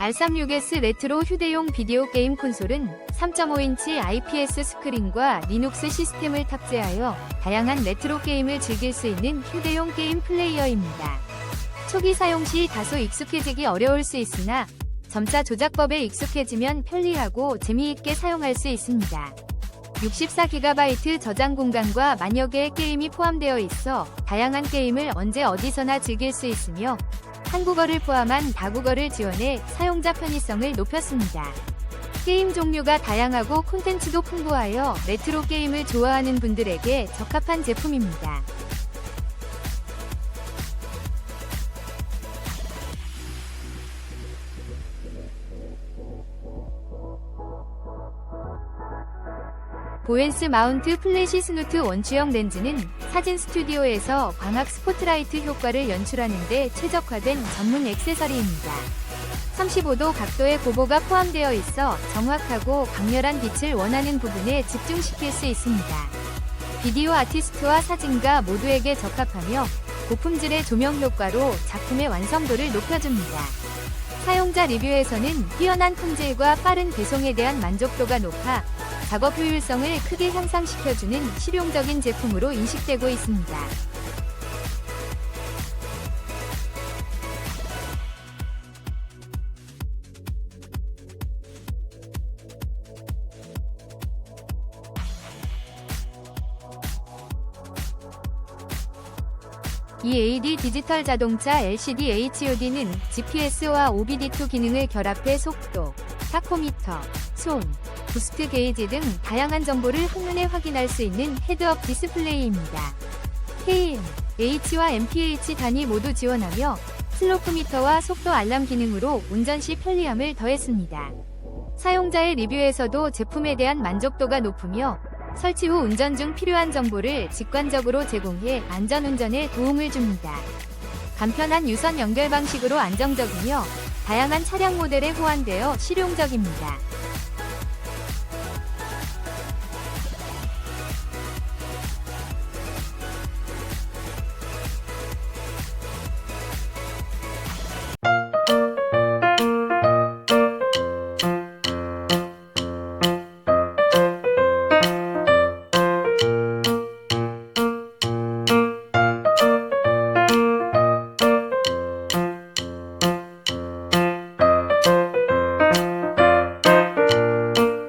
R36S 레트로 휴대용 비디오 게임 콘솔은 3.5인치 IPS 스크린과 리눅스 시스템을 탑재하여 다양한 레트로 게임을 즐길 수 있는 휴대용 게임 플레이어입니다. 초기 사용 시 다소 익숙해지기 어려울 수 있으나 점차 조작법에 익숙해지면 편리하고 재미있게 사용할 수 있습니다. 64GB 저장 공간과 만여 개의 게임이 포함되어 있어 다양한 게임을 언제 어디서나 즐길 수 있으며 한국어를 포함한 다국어를 지원해 사용자 편의성을 높였습니다. 게임 종류가 다양하고 콘텐츠도 풍부하여 레트로 게임을 좋아하는 분들에게 적합한 제품입니다. 보엔스 마운트 플래시 스누트 원추형 렌즈는 사진 스튜디오에서 광학 스포트라이트 효과를 연출하는데 최적화된 전문 액세서리입니다. 35도 각도의 고보가 포함되어 있어 정확하고 강렬한 빛을 원하는 부분에 집중시킬 수 있습니다. 비디오 아티스트와 사진가 모두에게 적합하며 고품질의 조명 효과로 작품의 완성도를 높여줍니다. 사용자 리뷰에서는 뛰어난 품질과 빠른 배송에 대한 만족도가 높아 작업 효율성을 크게 향상시켜주는 실용적인 제품으로 인식되고 있습니다. 이 AD 디지털 자동차 LCD HUD는 GPS와 OBD2 기능을 결합해 속도, 타코미터, 손, 부스트 게이지 등 다양한 정보를 한눈에 확인할 수 있는 헤드업 디스플레이입니다. KM, H와 MPH 단위 모두 지원하며 슬로프 미터와 속도 알람 기능으로 운전 시 편리함을 더했습니다. 사용자의 리뷰에서도 제품에 대한 만족도가 높으며 설치 후 운전 중 필요한 정보를 직관적으로 제공해 안전 운전에 도움을 줍니다. 간편한 유선 연결 방식으로 안정적이며 다양한 차량 모델에 호환되어 실용적입니다.